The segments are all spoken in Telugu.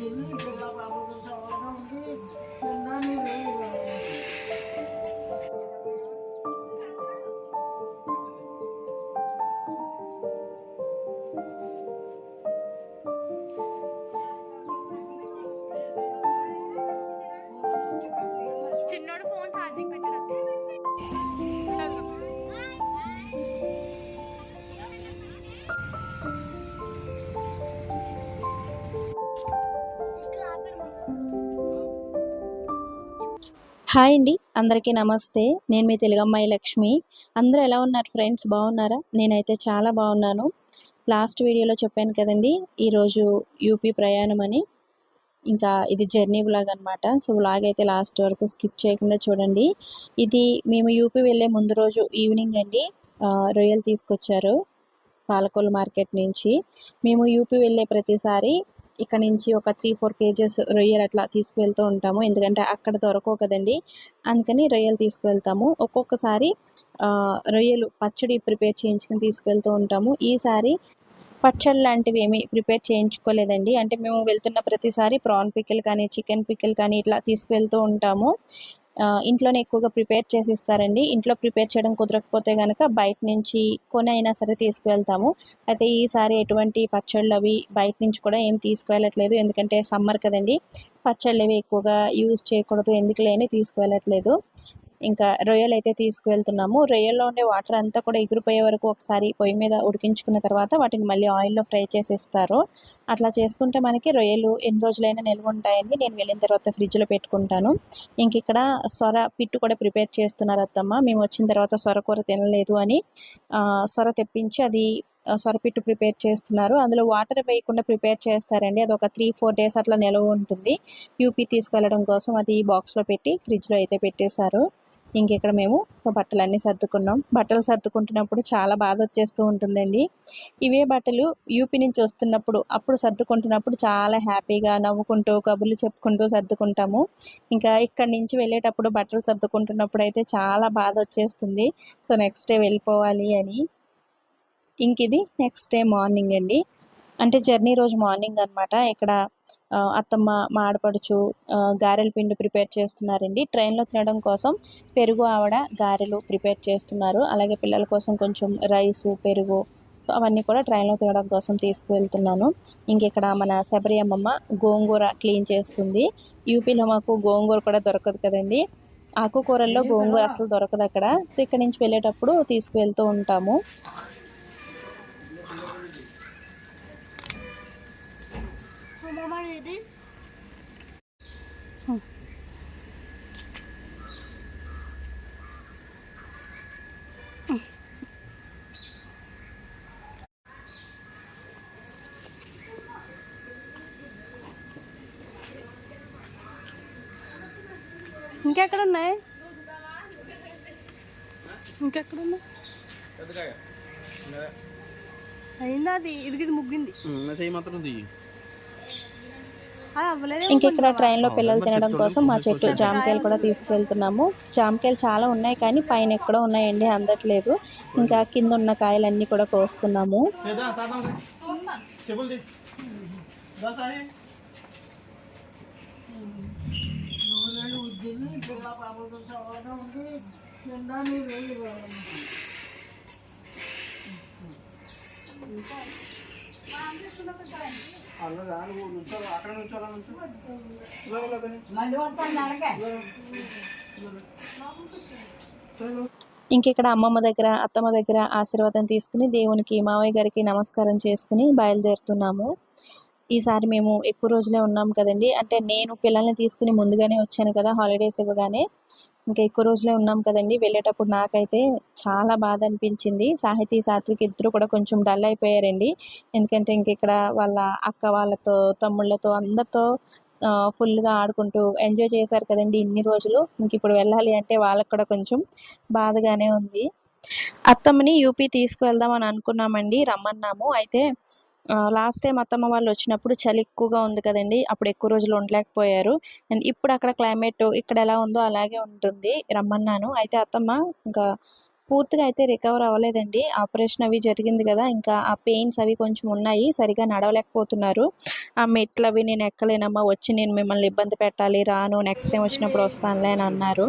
Ini kita lakukan. హాయ్ అండి. అందరికీ నమస్తే. నేను మీ తెలుగమ్మాయి లక్ష్మి. అందరూ ఎలా ఉన్నారు ఫ్రెండ్స్? బాగున్నారా? నేనైతే చాలా బాగున్నాను. లాస్ట్ వీడియోలో చెప్పాను కదండి ఈరోజు యూపీ ప్రయాణం అని. ఇంకా ఇది జర్నీ బ్లాగ్ అనమాట సో బ్లాగ్ అయితే లాస్ట్ వరకు స్కిప్ చేయకుండా చూడండి. ఇది మేము యూపీ వెళ్ళే ముందు రోజు ఈవినింగ్ అండి. రొయ్యలు తీసుకొచ్చారు. పాలకొల్లు మార్కెట్ నుంచి. మేము యూపీ వెళ్ళే ప్రతిసారి ఇక్కడ నుంచి ఒక త్రీ ఫోర్ కేజెస్ రొయ్యలు అట్లా తీసుకువెళ్తూ ఉంటాము. ఎందుకంటే అక్కడ దొరకవు కదండి. అందుకని రొయ్యలు తీసుకువెళ్తాము. ఒక్కొక్కసారి రొయ్యలు పచ్చడి ప్రిపేర్ చేయించుకొని తీసుకువెళ్తూ ఉంటాము. ఈసారి పచ్చళ్ళు లాంటివి ఏమీ ప్రిపేర్ చేయించుకోలేదండి. అంటే మేము వెళ్తున్న ప్రతిసారి ప్రాన్ పికిల్ కానీ చికెన్ పికిల్ కానీ ఇట్లా తీసుకువెళ్తూ ఉంటాము. ఇంట్లోనే ఎక్కువగా ప్రిపేర్ చేసి ఇస్తారండి ఇంట్లో ప్రిపేర్ చేయడం కుదరకపోతే కనుక బయట నుంచి కొని అయినా సరే తీసుకువెళ్తాము. అయితే ఈసారి ఎటువంటి పచ్చళ్ళు అవి బయట నుంచి కూడా ఏం తీసుకువెళ్ళట్లేదు. ఎందుకంటే సమ్మర్ కదండి. పచ్చళ్ళు అవి ఎక్కువగా యూజ్ చేయకూడదు. ఎందుకు లేని తీసుకువెళ్ళట్లేదు. ఇంకా రొయ్యలు అయితే తీసుకువెళ్తున్నాము. రొయ్యల్లో ఉండే వాటర్ అంతా కూడా ఎగిరిపోయే వరకు ఒకసారి పొయ్యి మీద ఉడికించుకున్న తర్వాత వాటిని మళ్ళీ ఆయిల్లో ఫ్రై చేసేస్తారు. అట్లా చేసుకుంటే మనకి రొయ్యలు ఎన్ని రోజులైనా నిల్వ ఉంటాయని నేను వెళ్ళిన తర్వాత ఫ్రిడ్జ్లో పెట్టుకుంటాను. ఇంక ఇక్కడ సొర పిట్టు కూడా ప్రిపేర్ చేస్తున్నారు అత్తమ్మ. మేము వచ్చిన తర్వాత సొర కూర తినలేదు అని సొర తెప్పించి అది సొరపిట్టు ప్రిపేర్ చేస్తున్నారు. అందులో వాటర్ వేయకుండా ప్రిపేర్ చేస్తారండి. అది ఒక త్రీ ఫోర్ డేస్ అట్లా నిలవ ఉంటుంది. యూపీ తీసుకెళ్ళడం కోసం అది బాక్స్లో పెట్టి ఫ్రిడ్జ్లో అయితే పెట్టేశారు. ఇంకెక్కడ మేము బట్టలన్నీ సర్దుకున్నాం. బట్టలు సర్దుకుంటున్నప్పుడు చాలా బాధ వచ్చేస్తూ ఉంటుందండి. ఇవే బట్టలు యూపీ నుంచి వస్తున్నప్పుడు అప్పుడు సర్దుకుంటున్నప్పుడు చాలా హ్యాపీగా నవ్వుకుంటూ కబుర్లు చెప్పుకుంటూ సర్దుకుంటాము. ఇంకా ఇక్కడి నుంచి వెళ్ళేటప్పుడు బట్టలు సర్దుకుంటున్నప్పుడు అయితే చాలా బాధ వచ్చేస్తుంది. సో నెక్స్ట్ డే వెళ్ళిపోవాలి అని ఇంక ఇది నెక్స్ట్ డే మార్నింగ్ అండి. అంటే జర్నీ రోజు మార్నింగ్ అన్నమాట. ఇక్కడ అత్తమ్మ మా ఆడపడుచు ఆ, గారెల పిండి ప్రిపేర్ చేస్తున్నారండి. ట్రైన్లో తినడం కోసం పెరుగు ఆవిడ గారెలు ప్రిపేర్ చేస్తున్నారు. అలాగే పిల్లల కోసం కొంచెం రైసు పెరుగు అవన్నీ కూడా ట్రైన్లో తినడం కోసం తీసుకువెళ్తున్నాను. ఇంక ఇక్కడ మన శబరి అమ్మమ్మ గోంగూర క్లీన్ చేస్తుంది. యూపీలో మాకు గోంగూర కూడా దొరకదు కదండి. ఆకుకూరల్లో గోంగూర అసలు దొరకదు అక్కడ. సో ఇక్కడ నుంచి వెళ్ళేటప్పుడు తీసుకువెళ్తూ ఉంటాము ఇది ఇంకెక్కడ ఉన్నాయి ఇంకెక్కడ ఉన్నాయి అయిందా అది? ఇది ఇది ముగ్గింది. చెయ్యి మాత్రం దిగి అది అవ్వలేదు ఇంక ఇక్కడ ట్రైన్లో పిల్లలు తినడం కోసం మా చెట్టు జామకాయలు కూడా తీసుకువెళ్తున్నాము జామకాయలు చాలా ఉన్నాయి కానీ పైన ఎక్కడో ఉన్నాయండి అందట్లేదు. ఇంకా కింద ఉన్న కాయలన్నీ కూడా కోసుకున్నాము. లేదా పిల్ల బాబు సవాలుగా ఉంది తినడానికి నీరు అల్ల అక్కడ నుంచో అలా నుంచో మళ్ళీ వస్తాను అమ్మమ్మ దగ్గర అత్తమ్మ దగ్గర ఆశీర్వాదం తీసుకుని దేవునికి మావయ్య గారికి నమస్కారం చేసుకుని బయలుదేరుతున్నాము. ఈసారి మేము ఎక్కువ రోజులే ఉన్నాం కదండి. అంటే నేను పిల్లల్ని తీసుకుని ముందుగానే వచ్చాను కదా హాలిడేస్ ఇవ్వగానే. ఇంకా ఎక్కువ రోజులే ఉన్నాం కదండి. వెళ్ళేటప్పుడు నాకైతే చాలా బాధ అనిపించింది. సాహితీ సాత్విక్ ఇద్దరు కూడా కొంచెం డల్ అయిపోయారండి. ఎందుకంటే ఇంక ఇక్కడ వాళ్ళ అక్క వాళ్ళతో తమ్ముళ్ళతో అందరితో ఫుల్గా ఆడుకుంటూ ఎంజాయ్ చేశారు కదండి ఇన్ని రోజులు. ఇంక ఇప్పుడు వెళ్ళాలి అంటే వాళ్ళకి కూడా కొంచెం బాధగానే ఉంది. అత్తమ్మని యూపీ తీసుకువెళ్దాం అని అనుకున్నామండి. రమ్మన్నాము. అయితే లాస్ట్ టైం అత్తమ్మ వాళ్ళు వచ్చినప్పుడు చలి ఎక్కువగా ఉంది కదండి. అప్పుడు ఎక్కువ రోజులు ఉండలేకపోయారు. అండ్ ఇప్పుడు అక్కడ క్లైమేట్ ఇక్కడ ఎలా ఉందో అలాగే ఉంటుంది. రమ్మన్నాను. అయితే అత్తమ్మ ఇంకా పూర్తిగా అయితే రికవర్ అవ్వలేదండి. ఆపరేషన్ అవి జరిగింది కదా ఇంకా ఆ పెయిన్స్ అవి కొంచెం ఉన్నాయి. సరిగా నడవలేకపోతున్నారు. ఆ మెట్లు అవి నేను ఎక్కలేనమ్మా వచ్చి నేను మిమ్మల్ని ఇబ్బంది పెట్టాలి రాను నెక్స్ట్ టైం వచ్చినప్పుడు వస్తానులే అని అన్నారు.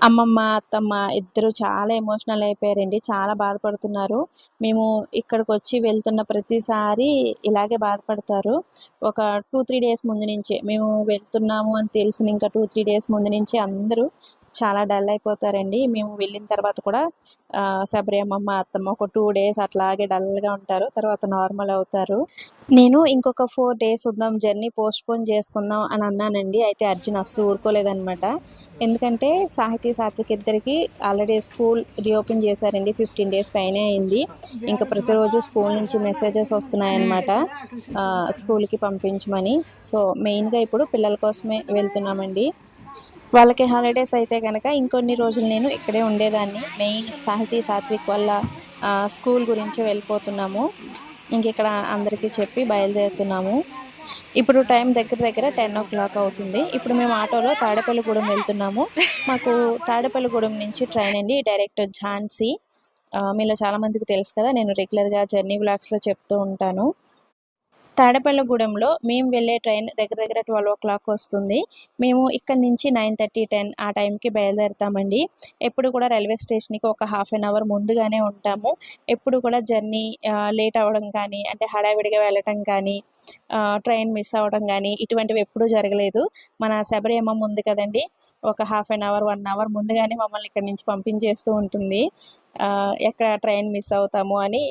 అమ్మమ్మ అత్తమ్మ ఇద్దరు చాలా ఎమోషనల్ అయిపోయారండి. చాలా బాధపడుతున్నారు. మేము ఇక్కడికి వచ్చి వెళ్తున్న ప్రతిసారి ఇలాగే బాధపడతారు. ఒక టూ త్రీ డేస్ ముందు నుంచే మేము వెళ్తున్నాము అని తెలిసిన ఇంకా టూ త్రీ డేస్ ముందు నుంచి అందరూ చాలా డల్ అయిపోతారండి. మేము వెళ్ళిన తర్వాత కూడా ఆ, శబరి అమ్మమ్మ అత్తమ్మ ఒక టూ డేస్ అట్లాగే డల్గా ఉంటారు. తర్వాత నార్మల్ అవుతారు. నేను ఇంకొక ఫోర్ డేస్ ఉందాం జర్నీ పోస్ట్ పోన్ చేసుకుందాం అని అన్నానండి. అయితే అర్జున్ అసలు ఊరుకోలేదనమాట ఎందుకంటే సాహితీ సాత్విక్ ఇద్దరికి ఆల్రెడీ స్కూల్ రీఓపెన్ చేశారండి. ఫిఫ్టీన్ డేస్ పైనే అయింది. ఇంకా ప్రతిరోజు స్కూల్ నుంచి మెసేజెస్ వస్తున్నాయన్నమాట. స్కూల్కి పంపించమని. సో మెయిన్గా ఇప్పుడు పిల్లల కోసమే వెళ్తున్నామండి. వాళ్ళకి హాలిడేస్ అయితే కనుక ఇంకొన్ని రోజులు నేను ఇక్కడే ఉండేదాన్ని. మెయిన్ సాహితీ సాత్విక్ వల్ల స్కూల్ గురించి వెళ్ళిపోతున్నాము. ఇంక ఇక్కడ అందరికీ చెప్పి బయలుదేరుతున్నాము. ఇప్పుడు టైం దగ్గర దగ్గర టెన్ ఓ క్లాక్ అవుతుంది. ఇప్పుడు మేము ఆటోలో తాడేపల్లిగూడెం వెళ్తున్నాము. మాకు తాడేపల్లిగూడెం నుంచి ట్రైన్ అండి. డైరెక్ట్ ఝాన్సీ. మీలో చాలామందికి తెలుసు కదా నేను రెగ్యులర్గా జర్నీ బ్లాగ్స్లో చెప్తూ ఉంటాను. తాడేపల్లిగూడెంలో మేము వెళ్ళే ట్రైన్ దగ్గర దగ్గర ట్వెల్వ్ ఓ క్లాక్ వస్తుంది. మేము ఇక్కడ నుంచి నైన్ థర్టీ టెన్ ఆ టైంకి బయలుదేరుతామండి. ఎప్పుడు కూడా రైల్వే స్టేషన్కి ఒక హాఫ్ అన్ అవర్ ముందుగానే ఉంటాము. ఎప్పుడు కూడా జర్నీ లేట్ అవ్వడం కానీ అంటే హడావిడిగా వెళ్ళటం కానీ ట్రైన్ మిస్ అవ్వడం కానీ ఇటువంటివి ఎప్పుడూ జరగలేదు. మన శబరి అమ్మమ్మ ఉంది కదండి. ఒక half an hour one hour ముందుగానే మమ్మల్ని ఇక్కడ నుంచి పంపించేస్తూ ఉంటుంది. ఎక్కడ ట్రైన్ మిస్ అవుతాము అని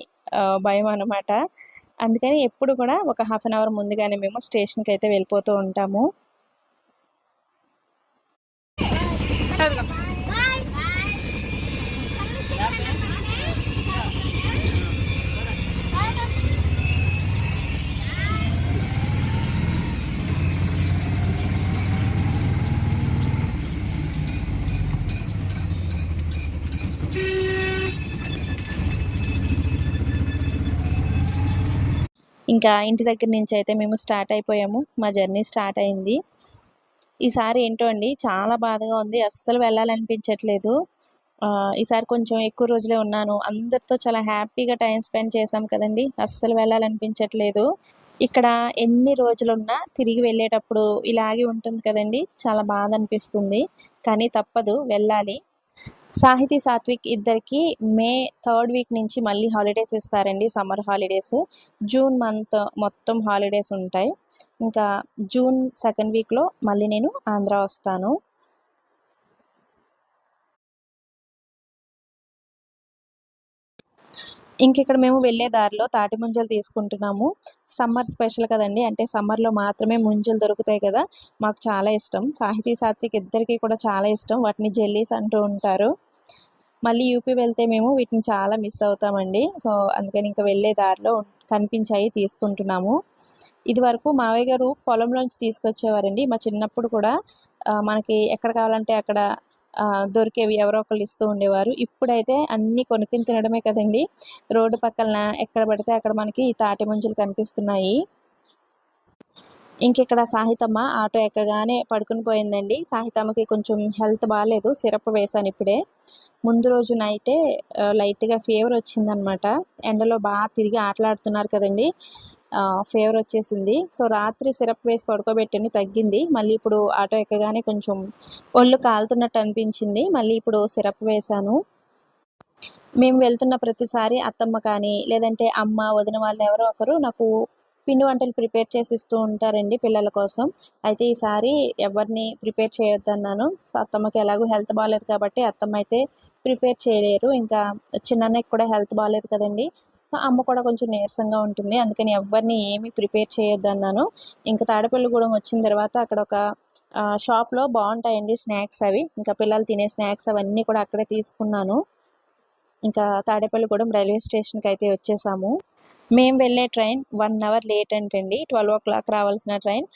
భయం అనమాట అందుకని ఎప్పుడు కూడా ఒక హాఫ్ అన్ అవర్ ముందుగానే మేము స్టేషన్కి అయితే వెళ్ళిపోతూ ఉంటాము. ఇంకా ఇంటి దగ్గర నుంచి అయితే మేము స్టార్ట్ అయిపోయాము. మా జర్నీ స్టార్ట్ అయింది. ఈసారి ఏంటో అండి చాలా బాధగా ఉంది. అస్సలు వెళ్ళాలనిపించట్లేదు. ఈసారి కొంచెం ఎక్కువ రోజులే ఉన్నాను. అందరితో చాలా హ్యాపీగా టైం స్పెండ్ చేశాం కదండి. అస్సలు వెళ్ళాలనిపించట్లేదు. ఇక్కడ ఎన్ని రోజులున్నా తిరిగి వెళ్ళేటప్పుడు ఇలాగే ఉంటుంది కదండి. చాలా బాధ అనిపిస్తుంది. కానీ తప్పదు వెళ్ళాలి. సాహితీ సాత్విక్ ఇద్దరికి మే థర్డ్ వీక్ నుంచి మళ్ళీ హాలిడేస్ ఇస్తారండి సమ్మర్ హాలిడేస్. జూన్ మంత్ మొత్తం హాలిడేస్ ఉంటాయి. ఇంకా జూన్ సెకండ్ వీక్లో మళ్ళీ నేను ఆంధ్ర వస్తాను. ఇంక ఇక్కడ మేము వెళ్ళే దారిలో తాటి ముంజలు తీసుకుంటున్నాము. సమ్మర్ స్పెషల్ కదండి. అంటే సమ్మర్లో మాత్రమే ముంజలు దొరుకుతాయి కదా. మాకు చాలా ఇష్టం. సాహితీ సాత్విక్ ఇద్దరికి కూడా చాలా ఇష్టం. వాటిని జెల్లీస్ అంటూ ఉంటారు. మళ్ళీ యూపీ వెళ్తే మేము వీటిని చాలా మిస్ అవుతామండి. సో అందుకని ఇంకా వెళ్ళే దారిలో కనిపించాయి తీసుకుంటున్నాము. ఇది వరకు మావయ్య గారు పొలంలోంచి తీసుకొచ్చేవారండి. మా చిన్నప్పుడు కూడా మనకి ఎక్కడ కావాలంటే అక్కడ దొరికేవి ఎవరో ఒకళ్ళు ఇస్తూ ఉండేవారు. ఇప్పుడైతే అన్నీ కొనుక్కొని తినడమే కదండి. రోడ్డు పక్కన ఎక్కడ పడితే అక్కడ మనకి తాటి ముంజులు కనిపిస్తున్నాయి. ఇంకిక్కడ సాహితమ్మ ఆటో ఎక్కగానే పడుకుని పోయిందండి. సాహితమ్మకి కొంచెం హెల్త్ బాగాలేదు సిరప్ వేశాను ఇప్పుడే. ముందు రోజు నైటే లైట్గా ఫీవర్ వచ్చిందనమాట. ఎండలో బాగా తిరిగి ఆటలాడుతున్నారు కదండి. ఫీవర్ వచ్చేసింది. సో రాత్రి సిరప్ వేసి పడుకోబెట్టండి తగ్గింది. మళ్ళీ ఇప్పుడు ఆటో ఎక్కగానే కొంచెం ఒళ్ళు కాలుతున్నట్టు అనిపించింది. మళ్ళీ ఇప్పుడు సిరప్ వేశాను. మేము వెళ్తున్న ప్రతిసారి అత్తమ్మ కానీ లేదంటే అమ్మ వదిన వాళ్ళు ఎవరో ఒకరు నాకు పిండి వంటలు ప్రిపేర్ చేసి ఇస్తూ ఉంటారండి పిల్లల కోసం. అయితే ఈసారి ఎవరిని ప్రిపేర్ చేయొద్దన్నాను. సో అత్తమ్మకి ఎలాగో హెల్త్ బాగాలేదు కాబట్టి అత్తమ్మ అయితే ప్రిపేర్ చేయలేరు. ఇంకా చిన్నన్నకి కూడా హెల్త్ బాగాలేదు కదండి. అమ్మ కూడా కొంచెం నీరసంగా ఉంటుంది. అందుకని ఎవరిని ఏమీ ప్రిపేర్ చేయొద్దన్నాను. ఇంకా తాడేపల్లిగూడెం వచ్చిన తర్వాత అక్కడ ఒక షాప్లో బాగుంటాయండి స్నాక్స్ అవి. ఇంకా పిల్లలు తినే స్నాక్స్ అవన్నీ కూడా అక్కడే తీసుకున్నాను. ఇంకా తాడేపల్లిగూడెం రైల్వే స్టేషన్కి అయితే వచ్చేసాము. మేము వెళ్ళే ట్రైన్ వన్ అవర్ లేట్ అంటండి. ట్వెల్వ్ ఓ క్లాక్ రావాల్సిన ట్రైన్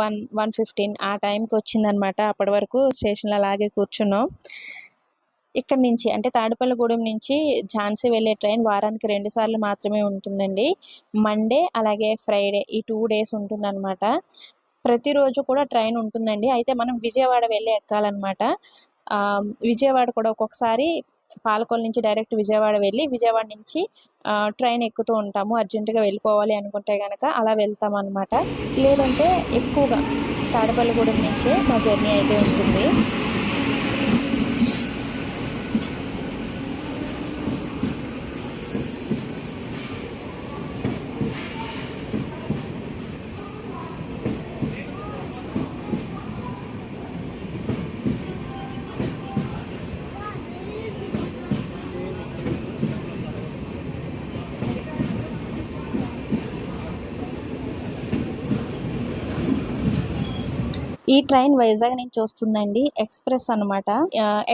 వన్ వన్ ఫిఫ్టీన్ ఆ టైంకి వచ్చిందనమాట. అప్పటి వరకు స్టేషన్లో అలాగే కూర్చున్నాం. ఇక్కడ నుంచి అంటే తాడేపల్లిగూడెం నుంచి ఝాన్సీ వెళ్ళే ట్రైన్ వారానికి రెండు సార్లు మాత్రమే ఉంటుందండి. మండే అలాగే ఫ్రైడే ఈ టూ డేస్ ఉంటుందన్నమాట. ప్రతిరోజు కూడా ట్రైన్ ఉంటుందండి. అయితే మనం విజయవాడ వెళ్ళి ఎక్కాలన్నమాట. విజయవాడ కూడా ఒక్కొక్కసారి పాలకొల నుంచి డైరెక్ట్ విజయవాడ వెళ్ళి విజయవాడ నుంచి ట్రైన్ ఎక్కుతూ ఉంటాము. అర్జెంటుగా వెళ్ళిపోవాలి అనుకుంటే కనుక అలా వెళ్తాం అనమాట లేదంటే ఎక్కువగా తాడపల్లిగూడెం నుంచే మా జర్నీ అయితే ఉంటుంది. ఈ ట్రైన్ వైజాగ్ నుంచి వస్తుందండి ఎక్స్ప్రెస్ అనమాట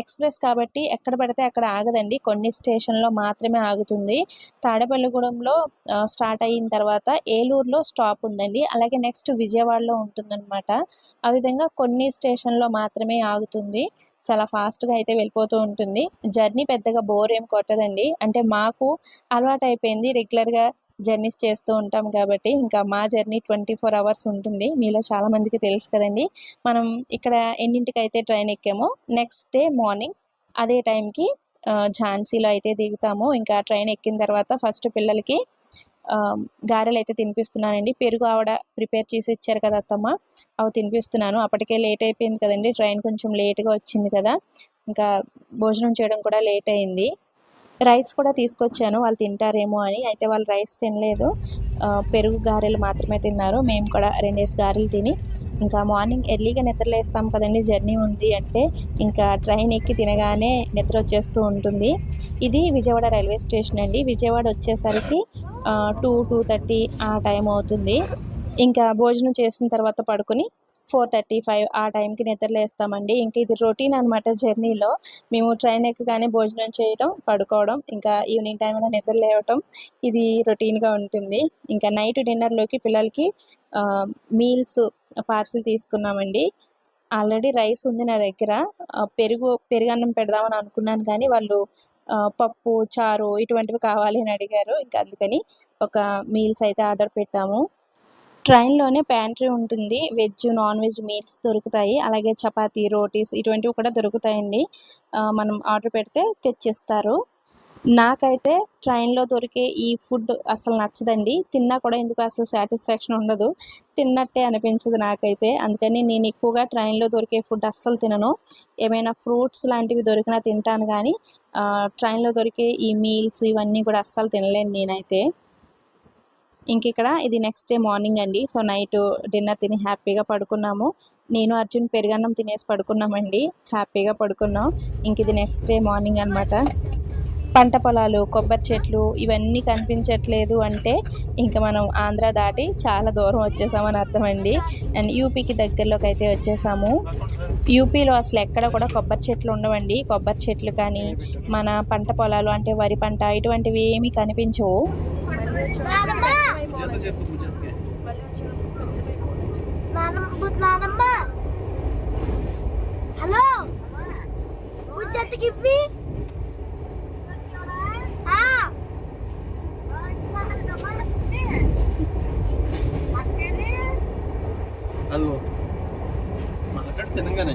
ఎక్స్ప్రెస్ కాబట్టి ఎక్కడ పడితే అక్కడ ఆగదండి. కొన్ని స్టేషన్లో మాత్రమే ఆగుతుంది. తాడేపల్లిగూడెంలో స్టార్ట్ అయిన తర్వాత ఏలూరులో స్టాప్ ఉందండి. అలాగే నెక్స్ట్ విజయవాడలో ఉంటుందన్నమాట. ఆ విధంగా కొన్ని స్టేషన్లో మాత్రమే ఆగుతుంది. చాలా ఫాస్ట్గా అయితే వెళ్ళిపోతూ ఉంటుంది. జర్నీ పెద్దగా బోర్ ఏం కొట్టదండి. అంటే మాకు అలవాటు అయిపోయింది రెగ్యులర్గా జర్నీస్ చేస్తూ ఉంటాం కాబట్టి ఇంకా మా జర్నీ ట్వంటీ ఫోర్ అవర్స్ ఉంటుంది. మీలో చాలామందికి తెలుసు కదండి. మనం ఇక్కడ ఎన్నింటికైతే ట్రైన్ ఎక్కామో నెక్స్ట్ డే మార్నింగ్ అదే టైంకి ఝాన్సీలో అయితే దిగుతాము. ఇంకా ట్రైన్ ఎక్కిన తర్వాత ఫస్ట్ పిల్లలకి గారెలు అయితే తినిపిస్తున్నానండి. పెరుగు ఆవిడ ప్రిపేర్ చేసి ఇచ్చారు కదా అత్తమ్మ. అవి తినిపిస్తున్నాను. అప్పటికే లేట్ అయిపోయింది కదండి. ట్రైన్ కొంచెం లేట్గా వచ్చింది కదా. ఇంకా భోజనం చేయడం కూడా లేట్ అయింది. రైస్ కూడా తీసుకొచ్చాను. వాళ్ళు తింటారేమో అని. అయితే వాళ్ళు రైస్ తినలేదు. పెరుగు గారెలు మాత్రమే తిన్నారు. మేము కూడా రెండేసి గారెలు తిని ఇంకా మార్నింగ్ ఎర్లీగా నిద్రలేస్తాం కదండి. జర్నీ ఉంది అంటే ఇంకా ట్రైన్ ఎక్కి తినగానే నిద్ర వచ్చేస్తూ ఉంటుంది. ఇది విజయవాడ రైల్వే స్టేషన్ అండి. విజయవాడ వచ్చేసరికి టూ టూ థర్టీ ఆ టైం అవుతుంది. ఇంకా భోజనం చేసిన తర్వాత పడుకొని ఫోర్ థర్టీ ఫైవ్ ఆ టైంకి నిద్రలేస్తామండి. ఇంకా ఇది రొటీన్ అనమాట జర్నీలో. మేము ట్రైన్ ఎక్కగానే భోజనం చేయడం పడుకోవడం ఇంకా ఈవినింగ్ టైంలో నిద్ర లేవటం ఇది రొటీన్గా ఉంటుంది. ఇంకా నైట్ డిన్నర్లోకి పిల్లలకి మీల్స్ పార్సిల్ తీసుకున్నామండి. ఆల్రెడీ రైస్ ఉంది నా దగ్గర. పెరుగు పెరుగన్నం పెడదామని అనుకున్నాను కానీ వాళ్ళు పప్పు చారు ఇటువంటివి కావాలి అని అడిగారు. ఇంకా అందుకని ఒక మీల్స్ అయితే ఆర్డర్ పెట్టాము. ట్రైన్లోనే ప్యాంట్రీ ఉంటుంది. వెజ్ నాన్ వెజ్ మీల్స్ దొరుకుతాయి. అలాగే చపాతీ రోటీస్ ఇటువంటివి కూడా దొరుకుతాయండి. మనం ఆర్డర్ పెడితే తెచ్చిస్తారు. నాకైతే ట్రైన్లో దొరికే ఈ ఫుడ్ అసలు నచ్చదండి. తిన్నా కూడా ఎందుకు అసలు సాటిస్ఫాక్షన్ ఉండదు. తిన్నట్టే అనిపించదు నాకైతే. అందుకని నేను ఎక్కువగా ట్రైన్లో దొరికే ఫుడ్ అస్సలు తినను. ఏమైనా ఫ్రూట్స్ లాంటివి దొరికినా తింటాను కానీ ట్రైన్లో దొరికే ఈ మీల్స్ ఇవన్నీ కూడా అస్సలు తినలేను నేనైతే. ఇంక ఇక్కడ ఇది నెక్స్ట్ డే మార్నింగ్ అండి. సో నైట్ డిన్నర్ తిని హ్యాపీగా పడుకున్నాము. నేను అర్జున్ పెరుగన్నం తినేసి పడుకున్నామండి. హ్యాపీగా పడుకున్నాం. ఇంక ఇది నెక్స్ట్ డే మార్నింగ్ అన్నమాట. పంట పొలాలు కొబ్బరి చెట్లు ఇవన్నీ కనిపించట్లేదు అంటే ఇంకా మనం ఆంధ్ర దాటి చాలా దూరం వచ్చేసామని అర్థమండి. అండ్ యూపీకి దగ్గరలోకి అయితే వచ్చేసాము. యూపీలో అసలు ఎక్కడ కూడా కొబ్బరి చెట్లు ఉండవండి. కొబ్బరి చెట్లు కానీ మన పంట పొలాలు అంటే వరి పంట ఇటువంటివి ఏమీ కనిపించవు. హలో ಅಲ್ವೋ ಮಾತಾಡ್ತೇನೆ ಹಂಗಾನೆ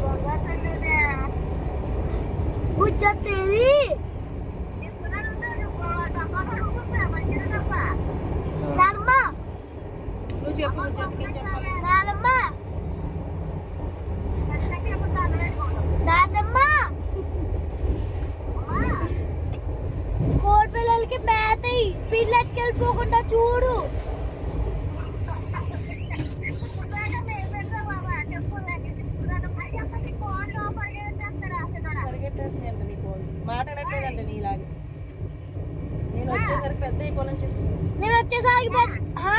నేను వచ్చేసరికి పెద్ద అయిపోవాలని చెప్పు నేను వచ్చేసరికి పెద్ద- హా.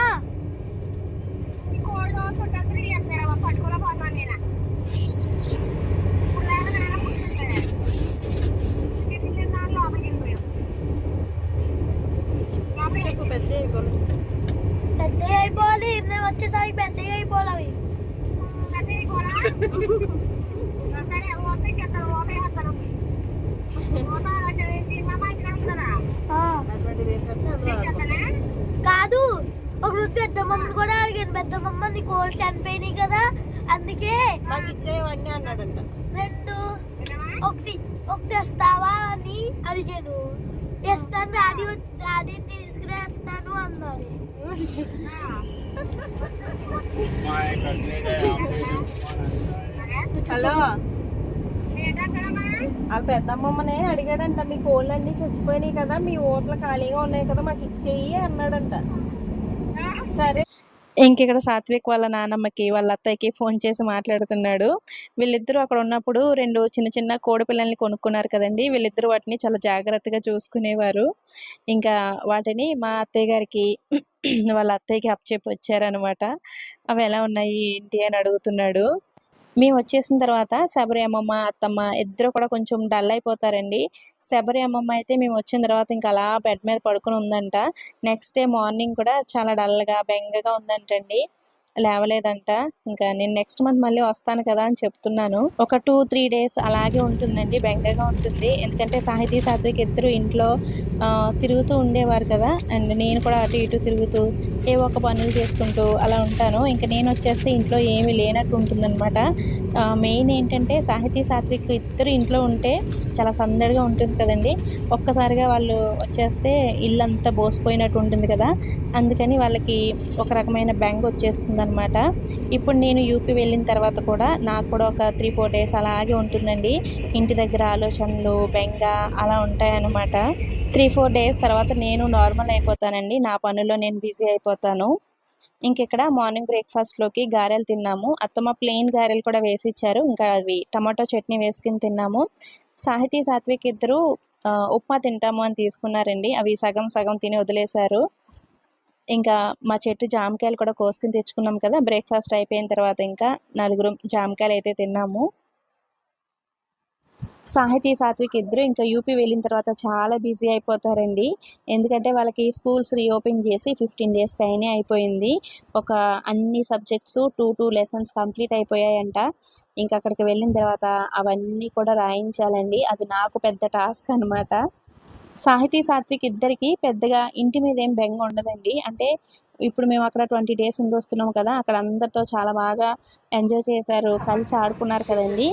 చెప్పు పెద్ద అయిపోవాలి పెద్దగా అయిపోవాలి నేను వచ్చేసరికి పెద్దగా అయిపోవాలి అవి ఆ. అటువంటి వేసరికి అందులో ఆడుకుంటాం. కాదు. పెద్ద మమ్మల్ని కూడా అడిగాను పెద్ద మమ్మ నీ కోళ్ళు చనిపోయినాయి కదా అందుకే నాకు ఇచ్చేవన్నీ అన్నాడంట. రెండు ఒకటి ఒకటి వస్తావా అని అడిగాను. ఇస్తాను డాడీ వచ్- డాడీ తీసుకురేస్తాను అన్నారు. హలో. ఆ పెద్దమ్మమ్మనే అడిగాడంట మీ కోళ్ళు అన్ని చచ్చిపోయినాయి కదా మీ ఓట్లు ఖాళీగా ఉన్నాయి కదా మాకు ఇచ్చేయి అన్నాడంట. సరే. ఇంకిక్కడ సాత్విక్ వాళ్ళ నానమ్మకి వాళ్ళ అత్తయ్యకి ఫోన్ చేసి మాట్లాడుతున్నాడు. వీళ్ళిద్దరూ అక్కడ ఉన్నప్పుడు రెండు చిన్న చిన్న కోడి పిల్లల్ని కొనుక్కున్నారు కదండి. వీళ్ళిద్దరూ వాటిని చాలా జాగ్రత్తగా చూసుకునేవారు. ఇంకా వాటిని మా అత్తయ్య గారికి వాళ్ళ అత్తయ్యకి అప్పచెప్పి వచ్చారనమాట అవి ఎలా ఉన్నాయి? ఏంటి? అని అడుగుతున్నాడు. మేము వచ్చేసిన తర్వాత శబరి అమ్మమ్మ అత్తమ్మ ఇద్దరు కూడా కొంచెం డల్ అయిపోతారండి. శబరి అమ్మమ్మ అయితే మేము వచ్చిన తర్వాత ఇంకా అలా బెడ్ మీద పడుకొని ఉందంట. నెక్స్ట్ డే మార్నింగ్ కూడా చాలా డల్గా బెంగగా ఉందంటండి. లేవలేదంట. ఇంకా నేను నెక్స్ట్ మంత్ మళ్ళీ వస్తాను కదా అని చెప్తున్నాను. ఒక టూ త్రీ డేస్ అలాగే ఉంటుందండి. బెంగగా ఉంటుంది. ఎందుకంటే సాహితీ సాత్విక్ ఇద్దరు ఇంట్లో తిరుగుతూ ఉండేవారు కదా. అండ్ నేను కూడా అటు ఇటు తిరుగుతూ ఏ ఒక్క పనులు చేసుకుంటూ అలా ఉంటాను. ఇంకా నేను వచ్చేస్తే ఇంట్లో ఏమీ లేనట్టు ఉంటుందన్నమాట. మెయిన్ ఏంటంటే సాహితీ సాత్విక్ ఇద్దరు ఇంట్లో ఉంటే చాలా సందడిగా ఉంటుంది కదండి. ఒక్కసారిగా వాళ్ళు వచ్చేస్తే ఇల్లంతా బోసిపోయినట్టు ఉంటుంది కదా. అందుకని వాళ్ళకి ఒక రకమైన బెంగ వచ్చేస్తుంది అనమాట ఇప్పుడు నేను యూపీ వెళ్ళిన తర్వాత కూడా నాకు కూడా ఒక త్రీ ఫోర్ డేస్ అలాగే ఉంటుందండి. ఇంటి దగ్గర ఆలోచనలు బెంగ అలా ఉంటాయన్నమాట. త్రీ ఫోర్ డేస్ తర్వాత నేను నార్మల్ అయిపోతానండి. నా పనుల్లో నేను బిజీ అయిపోతాను. ఇంకెక్కడ మార్నింగ్ బ్రేక్ఫాస్ట్లోకి గారెలు తిన్నాము. అత్తమ్మ ప్లెయిన్ గారెలు కూడా వేసి ఇచ్చారు. ఇంకా అవి టమాటో చట్నీ వేసుకుని తిన్నాము. సాహితీ సాత్విక్ ఇద్దరు ఉప్మా తింటాము అని తీసుకున్నారండి. అవి సగం సగం తిని వదిలేశారు. ఇంకా మా చెట్టు జామకాయలు కూడా కోసుకుని తెచ్చుకున్నాం కదా బ్రేక్ఫాస్ట్ అయిపోయిన తర్వాత ఇంకా నలుగురు జామకాయలు అయితే తిన్నాము. సాహితీ సాత్విక్ ఇద్దరు ఇంకా యూపీ వెళ్ళిన తర్వాత చాలా బిజీ అయిపోతారండి. ఎందుకంటే వాళ్ళకి స్కూల్స్ రీఓపెన్ చేసి ఫిఫ్టీన్ డేస్ పైనే అయిపోయింది. ఒక అన్ని subjects two two lessons complete అయిపోయాయంట. ఇంకా అక్కడికి వెళ్ళిన తర్వాత అవన్నీ కూడా రాయించాలండి. అది నాకు పెద్ద టాస్క్ అనమాట సాహితీ సాత్విక్ ఇద్దరికి పెద్దగా ఇంటి మీద ఏం బెంగ ఉండదండి. అంటే ఇప్పుడు మేము అక్కడ ట్వంటీ డేస్ ఉండొస్తున్నాం కదా అక్కడ అందరితో చాలా బాగా ఎంజాయ్ చేశారు కలిసి ఆడుకున్నారు కదండి.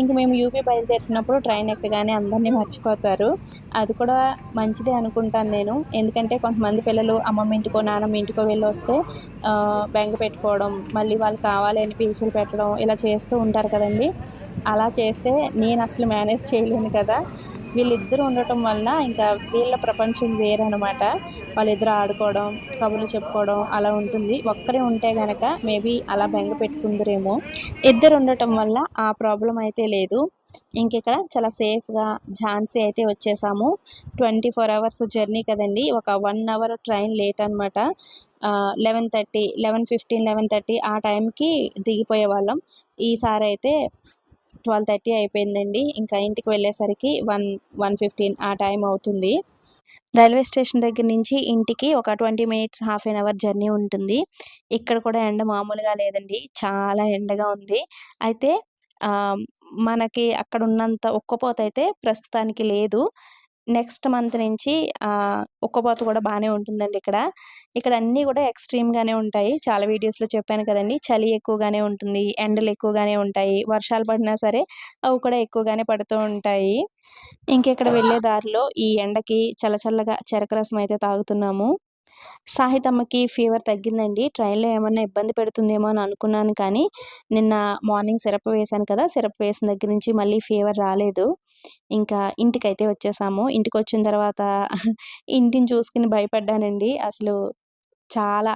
ఇంక మేము యూపీ బయలుదేరినప్పుడు ట్రైన్ ఎక్కగానే అందరినీ మర్చిపోతారు. అది కూడా మంచిదే అనుకుంటాను నేను. ఎందుకంటే కొంతమంది పిల్లలు అమ్మమ్మ ఇంటికో నాన్నమ్మ ఇంటికో వెళ్ళి వస్తే బెంగ పెట్టుకోవడం మళ్ళీ వాళ్ళు కావాలని పీచులు పెట్టడం ఇలా చేస్తూ ఉంటారు కదండి. అలా చేస్తే నేను అసలు మేనేజ్ చేయలేను కదా. వీళ్ళిద్దరు ఉండటం వల్ల ఇంకా వీళ్ళ ప్రపంచం వేరనమాట వాళ్ళిద్దరు ఆడుకోవడం కబుర్లు చెప్పుకోవడం అలా ఉంటుంది. ఒక్కరే ఉంటే కనుక మేబీ అలా బెంగ పెట్టుకుందరేమో. ఇద్దరు ఉండటం వల్ల ఆ ప్రాబ్లం అయితే లేదు. ఇంకిక్కడ చాలా సేఫ్గా ఝాన్సీ అయితే వచ్చేసాము. ట్వంటీ ఫోర్ అవర్స్ జర్నీ కదండి. ఒక వన్ అవర్ ట్రైన్ లేట్ అనమాట eleven thirty eleven fifteen eleven thirty ఆ టైంకి దిగిపోయే వాళ్ళం ఈసారి అయితే ట్వెల్వ్ థర్టీ అయిపోయిందండి. ఇంకా ఇంటికి వెళ్ళేసరికి వన్ వన్ ఫిఫ్టీన్ ఆ టైం అవుతుంది. రైల్వే స్టేషన్ దగ్గర నుంచి ఇంటికి ఒక twenty minutes half an hour journey ఉంటుంది. ఇక్కడ కూడా ఎండ మామూలుగా లేదండి. చాలా ఎండగా ఉంది. అయితే మనకి అక్కడ ఉన్నంత ఒక్కపోత అయితే ప్రస్తుతానికి లేదు. నెక్స్ట్ మంత్ నుంచి ఉక్కపోత కూడా బాగానే ఉంటుందండి ఇక్కడ. ఇక్కడ అన్నీ కూడా ఎక్స్ట్రీమ్గానే ఉంటాయి. చాలా వీడియోస్లో చెప్పాను కదండి. చలి ఎక్కువగానే ఉంటుంది ఎండలు ఎక్కువగానే ఉంటాయి వర్షాలు పడినా సరే అవి కూడా ఎక్కువగానే పడుతూ ఉంటాయి. ఇంకెక్కడ వెళ్ళే దారిలో ఈ ఎండకి చల్ల చల్లగా చెరక రసం అయితే తాగుతున్నాము. సాహితమ్మకి ఫీవర్ తగ్గిందండి. ట్రైన్లో ఏమన్నా ఇబ్బంది పెడుతుందేమో అని అనుకున్నాను కానీ నిన్న మార్నింగ్ సిరప్ వేశాను కదా సిరప్ వేసిన దగ్గర నుంచి మళ్ళీ ఫీవర్ రాలేదు. ఇంకా ఇంటికైతే వచ్చేసాము. ఇంటికి వచ్చిన తర్వాత ఇంటిని చూసుకుని భయపడ్డానండి. అసలు చాలా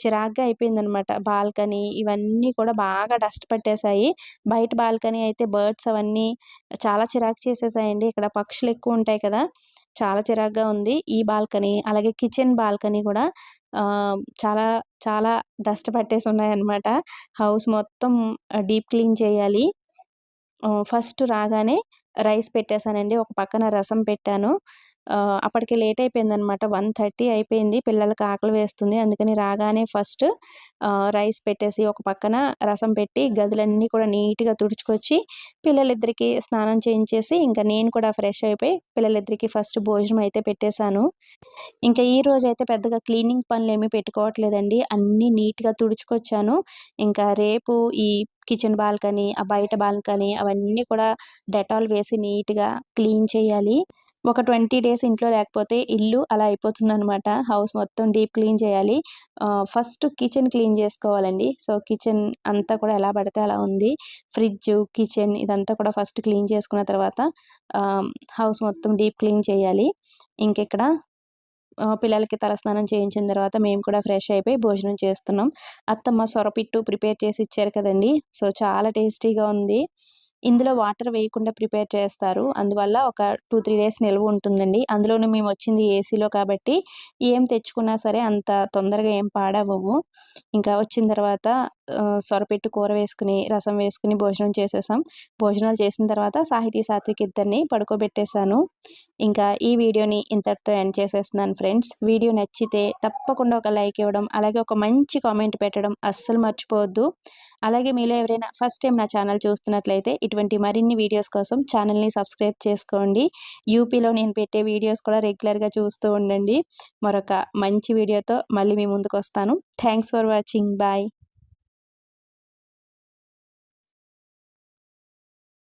చిరాగ్గా అయిపోయిందనమాట. బాల్కనీ ఇవన్నీ కూడా బాగా డస్ట్ పట్టేశాయి. బయట బాల్కనీ అయితే బర్డ్స్ అవన్నీ చాలా చిరాకు చేసేసాయండి. ఇక్కడ పక్షులు ఎక్కువ ఉంటాయి కదా చాలా చిరాగ్గా ఉంది. ఈ బాల్కనీ అలాగే కిచెన్ బాల్కనీ కూడా చాలా చాలా డస్ట్ పట్టేసి ఉన్నాయన్నమాట. హౌస్ మొత్తం డీప్ క్లీన్ చేయాలి. ఫస్ట్ రాగానే రైస్ పెట్టేశానండి. ఒక పక్కన రసం పెట్టాను. అప్పటికి లేట్ అయిపోయిందనమాట వన్ థర్టీ అయిపోయింది. పిల్లలకి ఆకలి వేస్తుంది. అందుకని రాగానే ఫస్ట్ రైస్ పెట్టేసి ఒక పక్కన రసం పెట్టి గదులన్నీ కూడా నీట్గా తుడుచుకొచ్చి పిల్లలిద్దరికి స్నానం చేయించేసి ఇంకా నేను కూడా ఫ్రెష్ అయిపోయి పిల్లలిద్దరికి ఫస్ట్ భోజనం అయితే పెట్టేశాను. ఇంకా ఈ రోజు అయితే పెద్దగా క్లీనింగ్ పనులు ఏమీ పెట్టుకోవట్లేదండి. అన్నీ నీట్గా తుడుచుకొచ్చాను. ఇంకా రేపు ఈ కిచెన్ బాల్కనీ ఆ బయట బాల్కనీ అవన్నీ కూడా డెటాల్ వేసి నీట్గా క్లీన్ చేయాలి. ఒక ట్వంటీ డేస్ ఇంట్లో లేకపోతే ఇల్లు అలా అయిపోతుందనమాట హౌస్ మొత్తం డీప్ క్లీన్ చేయాలి. ఫస్ట్ కిచెన్ క్లీన్ చేసుకోవాలండి. సో కిచెన్ అంతా కూడా ఎలా పడితే అలా ఉంది. ఫ్రిడ్జ్ కిచెన్ ఇదంతా కూడా ఫస్ట్ క్లీన్ చేసుకున్న తర్వాత హౌస్ మొత్తం డీప్ క్లీన్ చేయాలి. ఇంకెక్కడ పిల్లలకి తలస్నానం చేయించిన తర్వాత మేము కూడా ఫ్రెష్ అయిపోయి భోజనం చేస్తున్నాం. అత్తమ్మ సొరపిట్టు ప్రిపేర్ చేసి ఇచ్చారు కదండి. సో చాలా టేస్టీగా ఉంది. ఇందులో వాటర్ వేయకుండా ప్రిపేర్ చేస్తారు. అందువల్ల ఒక టూ త్రీ డేస్ నిల్వ ఉంటుందండి. అందులోనూ మేము వచ్చింది ఏసీలో కాబట్టి ఏం తెచ్చుకున్నా సరే అంత తొందరగా ఏం పాడవవు ఇంకా వచ్చిన తర్వాత సొరపెట్టి కూర వేసుకుని రసం వేసుకుని భోజనం చేసేసాం. భోజనాలు చేసిన తర్వాత సాహితీ సాత్విక్ ఇద్దరిని పడుకోబెట్టేశాను. ఇంకా ఈ వీడియోని ఇంతటితో ఎండ్ చేసేస్తున్నాను ఫ్రెండ్స్. వీడియో నచ్చితే తప్పకుండా ఒక లైక్ ఇవ్వడం అలాగే ఒక మంచి కామెంట్ పెట్టడం అస్సలు మర్చిపోవద్దు. అలాగే మీలో ఎవరైనా ఫస్ట్ టైం నా ఛానల్ చూస్తున్నట్లయితే ఇటువంటి మరిన్ని వీడియోస్ కోసం ఛానల్ని సబ్స్క్రైబ్ చేసుకోండి. యూపీలో నేను పెట్టే వీడియోస్ కూడా రెగ్యులర్గా చూస్తూ ఉండండి. మరొక మంచి వీడియోతో మళ్ళీ మీ ముందుకు వస్తాను థ్యాంక్స్ ఫర్ వాచింగ్. బాయ్.